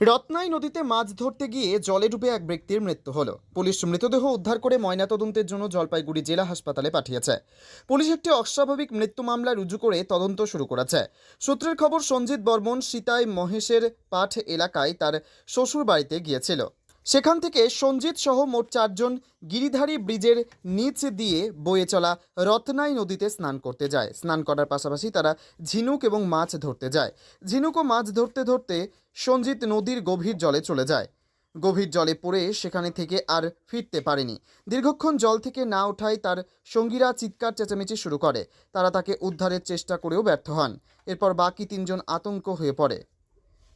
রত্নাই নদীতে মাছ ধরতে গিয়ে জলে ডুবে এক ব্যক্তির মৃত্যু হলো। পুলিশ মৃতদেহ উদ্ধার করে ময়নাতদন্তের জন্য জলপাইগুড়ি জেলা হাসপাতালে পাঠিয়েছে। পুলিশ একটি অস্বাভাবিক মৃত্যু মামলা রুজু করে তদন্ত শুরু করেছে। সূত্রের খবর, সঞ্জিত বর্মন সীতায় মহেশের পাঠ এলাকায় তার শ্বশুর বাড়িতে গিয়েছিল। সেখান থেকে সঞ্জিত সহ মোট চারজন গিরিধারী ব্রিজের নিচ দিয়ে বয়ে চলা রত্নাই নদীতে স্নান করতে যায়। স্নান করার পাশাপাশি তারা ঝিনুক এবং মাছ ধরতে যায়। ঝিনুক ও মাছ ধরতে ধরতে সঞ্জিত নদীর গভীর জলে চলে যায়। গভীর জলে পড়ে সেখানে থেকে আর ফিরতে পারেনি। দীর্ঘক্ষণ জল থেকে না ওঠায় তার সঙ্গীরা চিৎকার চেঁচামেচি শুরু করে। তারা তাকে উদ্ধারের চেষ্টা করেও ব্যর্থ হন। এরপর বাকি তিনজন আতঙ্ক হয়ে পড়ে।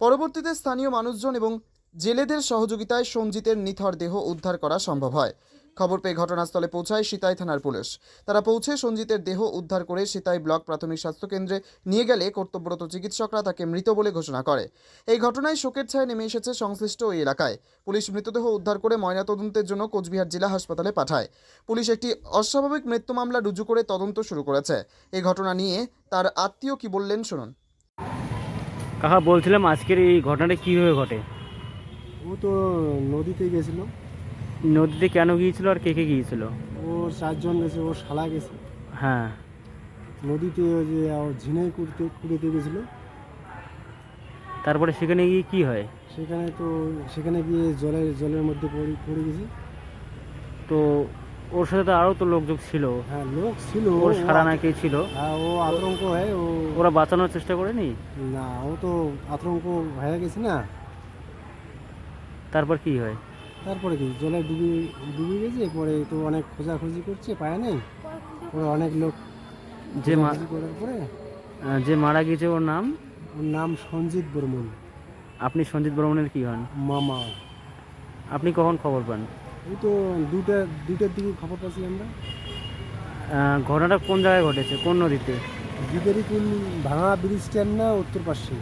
পরবর্তীতে স্থানীয় মানুষজন এবং জেলেদের সহযোগিতায় সঞ্জিতের নিথর দেহ উদ্ধার করা সম্ভব হয়। খবর পেয়ে ঘটনাস্থলে পৌঁছায় সিতাই থানার পুলিশ। তারা পৌঁছে সঞ্জিতের দেহ উদ্ধার করে সিতাই ব্লক প্রাথমিক স্বাস্থ্যকেন্দ্রে নিয়ে গেলে কর্তব্যরত চিকিৎসকরা তাকে মৃত বলে ঘোষণা করে। এই ঘটনায় শোকের ছায়া নেমে এসেছে সংশ্লিষ্ট ওই এলাকায়। পুলিশ মৃতদেহ উদ্ধার করে ময়নাতদন্তের জন্য কোচবিহার জেলা হাসপাতালে পাঠায়। পুলিশ একটি অস্বাভাবিক মৃত্যু মামলা রুজু করে তদন্ত শুরু করেছে। এই ঘটনা নিয়ে তার আত্মীয় কি বললেন শুনুন। কাকা বলছিলাম আজকের এই ঘটনাটা কীভাবে ঘটে? ও তো নদীতে গেছিল। নদীতে কেন গিয়েছিল আর কে কে গিয়েছিল? ও চারজন গেছে ও শালা গেছে। হ্যাঁ। নদীতে ওই যে ও ঝিনাই কুড়তে কুড়েতে গেছিল। তারপরে সেখানে গিয়ে কি হয়? সেখানে তো সেখানে গিয়ে জলের জলের মধ্যে পড়ে পড়ে গেছে। তো ওর সাথে তো আরও তো লোকজন ছিল। হ্যাঁ লোক ছিল ওর ও- সারা নাকি ছিল? হ্যাঁ ও আতঙ্ক হয় ও ওরা বাঁচানোর চেষ্টা করেনি? না ও তো আতঙ্ক হয়ে গেছে না। তারপর কি হয়? তারপরে কি? জলে ডুবে ডুবে গেছে পরে তো অনেক খোঁজাখুঁজি করছে পায় নাই। পরে অনেক লোক যে মা খোঁজাখুঁজি করার পরে আহ, যে মারা গিয়েছে ওর নাম? ওর নাম সঞ্জিত বর্মন। আপনি সঞ্জিত বর্মনের কি হন? মামা। আপনি কখন খবর পান? এই তো দুটা দুটার দিকে খবর পাচ্ছি আমরা। আহ, ঘটনাটা কোন জায়গায় ঘটেছে? কোন নদীতে? গিদারি কুল ভাঙা ব্রিজ স্ট্যান্ড না উত্তর পাশে।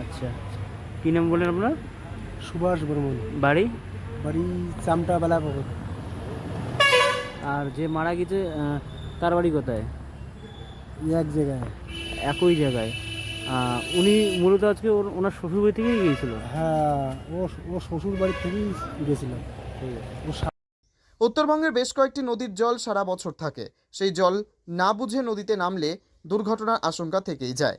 আচ্ছা। কী নাম বললেন আপনার? সুভাষ বর্মন। বাড়ি? বাড়ি চামটা বেলা পকর আর যে মারা গেছে তার বাড়ি কোথায়? এক জায়গায়। একই জায়গায়। উনি মূলত আজকে ওর ওনার শ্বশুর বাড়ি থেকেই গিয়েছিল? হ্যাঁ ও ও শ্বশুর বাড়ি থেকেই গেছিল। ও উত্তরবঙ্গের বেশ কয়েকটি নদীর জল সারা বছর থাকে। সেই জল না বুঝে নদীতে নামলে দুর্ঘটনার আশঙ্কা থেকেই যায়।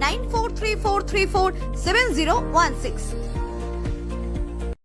9434347016.